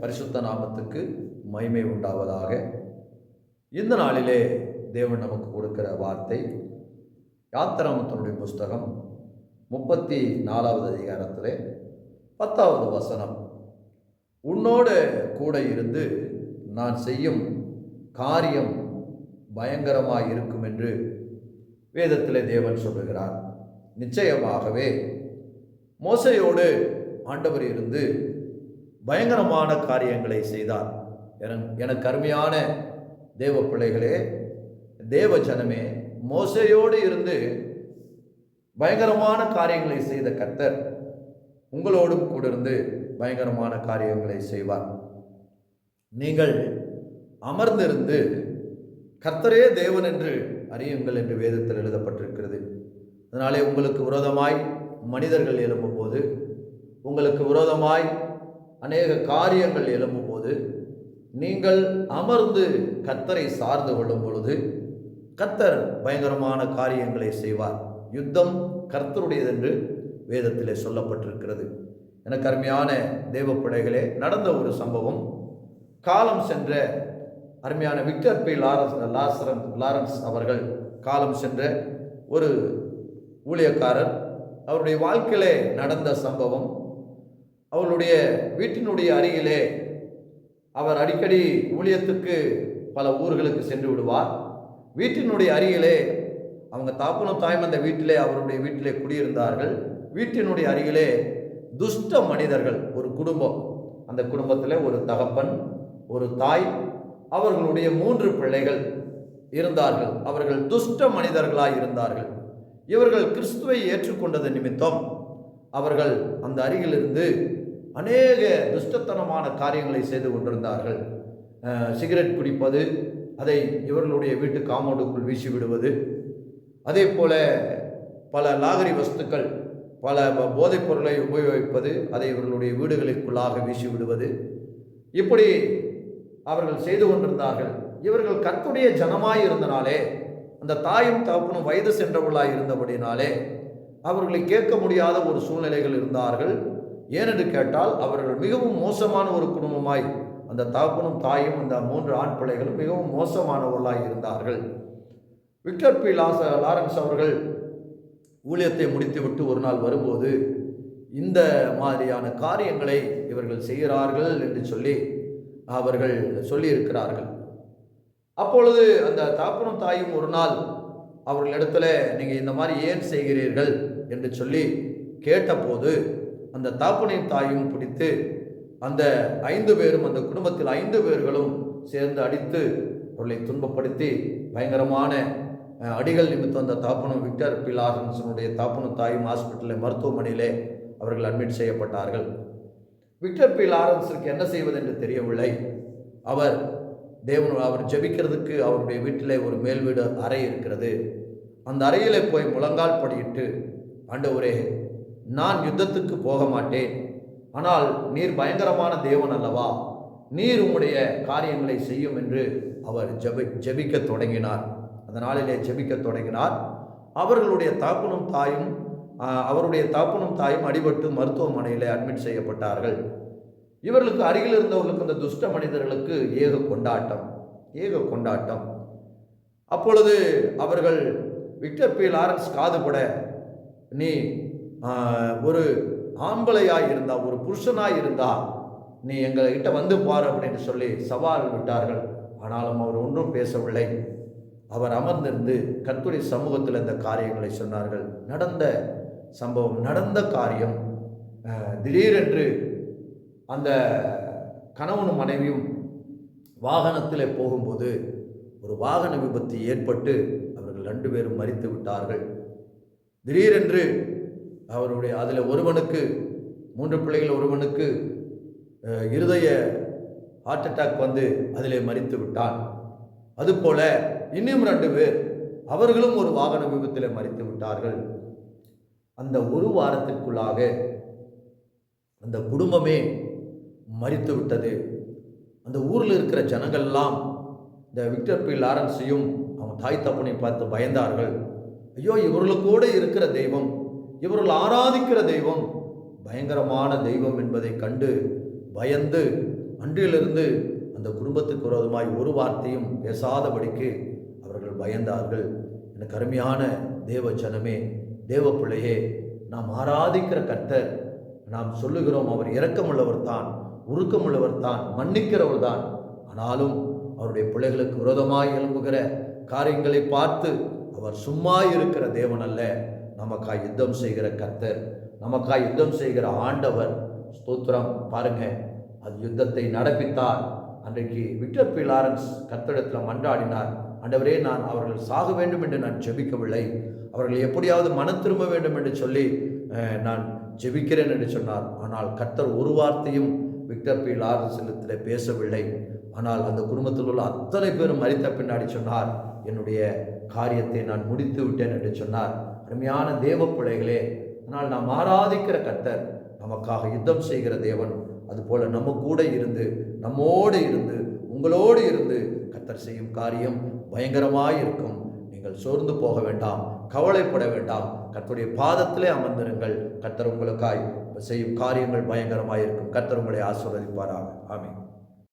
பரிசுத்த நாமத்துக்கு மகிமை உண்டாவதாக. இந்த நாளிலே தேவன் நமக்கு கொடுக்கிற வார்த்தை யாத்திராமத்தினுடைய புஸ்தகம் முப்பத்தி நாலாவது அதிகாரத்தில் பத்தாவது வசனம். உன்னோடு கூட இருந்து நான் செய்யும் காரியம் பயங்கரமாக இருக்கும் என்று வேதத்திலே தேவன் சொல்லுகிறார். நிச்சயமாகவே மோசையோடு ஆண்டவர் இருந்து பயங்கரமான காரியங்களை செய்தார். என- எனக்கு அருமையான தேவ பிள்ளைகளே தேவ ஜனமே மோசையோடு இருந்து பயங்கரமான காரியங்களை செய்த கர்த்தர் உங்களோடும் கூட இருந்து பயங்கரமான காரியங்களை செய்வார். நீங்கள் அமர்ந்திருந்து கர்த்தரே தேவன் என்று அறியுங்கள் என்று வேதத்தில் எழுதப்பட்டிருக்கிறது. அதனாலே உங்களுக்கு விரோதமாய் மனிதர்கள் எழும்பும்போது உங்களுக்கு விரோதமாய் அநேக காரியங்கள் எழும்பும்போது நீங்கள் அமர்ந்து கத்தரை சார்ந்து கொள்ளும் பொழுது கத்தர் பயங்கரமான காரியங்களை செய்வார். யுத்தம் கர்த்தருடையது என்று வேதத்திலே சொல்லப்பட்டிருக்கிறது. எனக்கு அருமையான தேவ பிள்ளைகளே நடந்த ஒரு சம்பவம். காலம் சென்ற அருமையான விக்டர் பி. லாரன்ஸ் லாசரன் லாரன்ஸ் அவர்கள் காலம் சென்ற ஒரு ஊழியக்காரர் அவருடைய வாழ்க்கையிலே நடந்த சம்பவம். அவருடைய வீட்டினுடைய அருகிலே அவர் அடிக்கடி ஊழியத்துக்கு பல ஊர்களுக்கு சென்று விடுவார். வீட்டினுடைய அருகிலே அவங்க தாப்பனும் தாயும் அந்த வீட்டிலே அவருடைய வீட்டிலே குடியிருந்தார்கள். வீட்டினுடைய அருகிலே துஷ்ட மனிதர்கள் ஒரு குடும்பம். அந்த குடும்பத்தில் ஒரு தகப்பன் ஒரு தாய் அவர்களுடைய மூன்று பிள்ளைகள் இருந்தார்கள். அவர்கள் துஷ்ட மனிதர்களாய் இருந்தார்கள். இவர்கள் கிறிஸ்துவை ஏற்றுக்கொண்டது நிமித்தம் அவர்கள் அந்த அருகிலிருந்து அநேக துஷ்டத்தனமான காரியங்களை செய்து கொண்டிருந்தார்கள். சிகரெட் குடிப்பது அதை இவர்களுடைய வீட்டு காம்பவுண்டுக்குள் வீசி விடுவது. அதே போல பல லாகரி வஸ்துக்கள் பல போதைப் பொருளை உபயோகிப்பது அதை இவர்களுடைய வீடுகளுக்குள்ளாக வீசி விடுவது. இப்படி அவர்கள் செய்து கொண்டிருந்தார்கள். இவர்கள் கர்த்துடைய ஜனமாய் இருந்தனாலே அந்த தாயும் தகப்பனும் வயது சென்றவர்களாய் இருந்தபடினாலே அவர்களை கேட்க முடியாத ஒரு சூழ்நிலைகள் இருந்தார்கள். ஏனென்று கேட்டால் அவர்கள் மிகவும் மோசமான ஒரு குடும்பமாய் அந்த தகப்பனும் தாயும் அந்த மூன்று ஆண் பிள்ளைகளும் மிகவும் மோசமானவர்களாய் இருந்தார்கள். Victor B. லாச லாரன்ஸ் அவர்கள் ஊழியத்தை முடித்துவிட்டு ஒரு நாள் வரும்போது இந்த மாதிரியான காரியங்களை இவர்கள் செய்கிறார்கள் என்று சொல்லி அவர்கள் சொல்லியிருக்கிறார்கள். அப்பொழுது அந்த தாப்பனும் தாயும் ஒரு நாள் அவர்களிடத்துல நீங்கள் இந்த மாதிரி ஏன் செய்கிறீர்கள்? என்று சொல்லி கேட்டபோது அந்த தாப்பனையும் தாயும் பிடித்து அந்த ஐந்து பேரும் அந்த குடும்பத்தில் ஐந்து பேர்களும் சேர்ந்து அடித்து அவர்களை துன்பப்படுத்தி பயங்கரமான அடிகள் நிமித்தம் அந்த தாப்பனும் விக்டர் பி லாரன்ஸனுடைய தாப்பனும் தாயும் ஹாஸ்பிட்டலில் மருத்துவமனையிலே அவர்கள் அட்மிட் செய்யப்பட்டார்கள். விக்டர் பி லாரன்ஸுக்கு என்ன செய்வது என்று தெரியவில்லை. அவர் தேவன் அவர் ஜெபிக்கிறதுக்கு அவருடைய வீட்டிலே ஒரு மேல் வீடு அறை இருக்கிறது. அந்த அறையிலே போய் முழங்கால் படியிட்டு ஆண்டவரே நான் யுத்தத்துக்கு போக மாட்டேன். ஆனால் நீர் பயங்கரமான தேவன் அல்லவா? நீர் உம்முடைய காரியங்களை செய்யும் என்று அவர் ஜெபி ஜபிக்க தொடங்கினார். அந்த நாளிலே ஜபிக்க தொடங்கினார். அவர்களுடைய தாப்பனும் தாயும் அவருடைய தாப்பனும் தாயும் அடிபட்டு மருத்துவமனையில் அட்மிட் செய்யப்பட்டார்கள். இவர்களுக்கு அருகில் இருந்தவர்களுக்கு அந்த துஷ்ட மனிதர்களுக்கு ஏக கொண்டாட்டம் ஏக கொண்டாட்டம். அப்பொழுது அவர்கள் விக்டர் பி லாரன்ஸ் காதுபட நீ ஒரு ஆம்பளையாக இருந்தா ஒரு புருஷனாக இருந்தா நீ எங்கள்கிட்ட வந்து பார் அப்படின்னு சொல்லி சவால் விட்டார்கள். ஆனாலும் அவர் ஒன்றும் பேசவில்லை. அவர் அமர்ந்திருந்து கர்த்தருடைய சமூகத்தில் இந்த காரியங்களை சொன்னார்கள். நடந்த சம்பவம் நடந்த காரியம் திடீரென்று அந்த கணவனும் மனைவியும் வாகனத்தில் போகும்போது ஒரு வாகன விபத்து ஏற்பட்டு அவர்கள் ரெண்டு பேரும் மறித்து விட்டார்கள். திடீரென்று அவருடைய அதில் ஒருவனுக்கு மூன்று பிள்ளைகள் ஒருவனுக்கு இருதய ஹார்ட் அட்டாக் வந்து அதிலே மறித்து விட்டான். அதுபோல இன்னும் ரெண்டு பேர் அவர்களும் ஒரு வாகன விபத்தில் மறித்து விட்டார்கள். அந்த ஒரு வாரத்திற்குள்ளாக அந்த குடும்பமே மறித்து விட்டது. அந்த ஊரில் இருக்கிற ஜனங்கள்லாம் இந்த விக்டர் பி. லாரன்ஸையும் அவன் தாய் தப்பனை பார்த்து பயந்தார்கள். ஐயோ இவர்களுக்கூட இருக்கிற தெய்வம் இவர்கள் ஆராதிக்கிற தெய்வம் பயங்கரமான தெய்வம் என்பதை கண்டு பயந்து அன்றிலிருந்து அந்த குடும்பத்துக்கு விரோதமாய் ஒரு வார்த்தையும் பேசாதபடிக்கு அவர்கள் பயந்தார்கள். எனக்கு அருமையான தேவ ஜனமே தேவ பிள்ளையே நாம் ஆராதிக்கிற கர்த்தர் நாம் சொல்லுகிறோம் அவர் இரக்கமுள்ளவர் தான் உருக்கமுள்ளவர் தான் மன்னிக்கிறவர் தான். ஆனாலும் அவருடைய பிள்ளைகளுக்கு விரோதமாய் எழும்புகிற காரியங்களை பார்த்து அவர் சும்மா இருக்கிற தேவன் அல்ல. நமக்காக யுத்தம் செய்கிற கர்த்தர் நமக்காக யுத்தம் செய்கிற ஆண்டவர். ஸ்தோத்திரம். பாருங்க அது யுத்தத்தை நடப்பித்தார். அன்றைக்கு விக்டர் பி லாரன்ஸ் கர்த்தரிடத்தில் மன்றாடினார். ஆண்டவரே நான் அவர்கள் சாக வேண்டும் என்று நான் ஜெபிக்கவில்லை. அவர்கள் எப்படியாவது மனம் திரும்ப வேண்டும் என்று சொல்லி நான் ஜெபிக்கிறேன் என்று சொன்னார். ஆனால் கர்த்தர் ஒரு வார்த்தையும் விக்டர் பி லாரன்ஸிடத்தில் பேசவில்லை. ஆனால் அந்த குடும்பத்தில் உள்ள அத்தனை பேரும் மறித்த பின்னாடி சொன்னார் என்னுடைய காரியத்தை நான் முடித்து விட்டேன் என்று சொன்னார். அருமையான தேவ பிள்ளைகளே ஆனால் நாம் ஆராதிக்கிற கர்த்தர் நமக்காக யுத்தம் செய்கிற தேவன். அதுபோல் நம்ம கூட இருந்து நம்மோடு இருந்து உங்களோடு இருந்து கர்த்தர் செய்யும் காரியம் பயங்கரமாக இருக்கும். நீங்கள் சோர்ந்து போக வேண்டாம் கவலைப்பட வேண்டாம். கர்த்தருடைய பாதத்திலே அமர்ந்திருங்கள். கர்த்தர் உங்களுக்காய் செய்யும் காரியங்கள் பயங்கரமாயிருக்கும் இருக்கும். கர்த்தர் உங்களை ஆசீர்வதிப்பாராக. ஆமென்.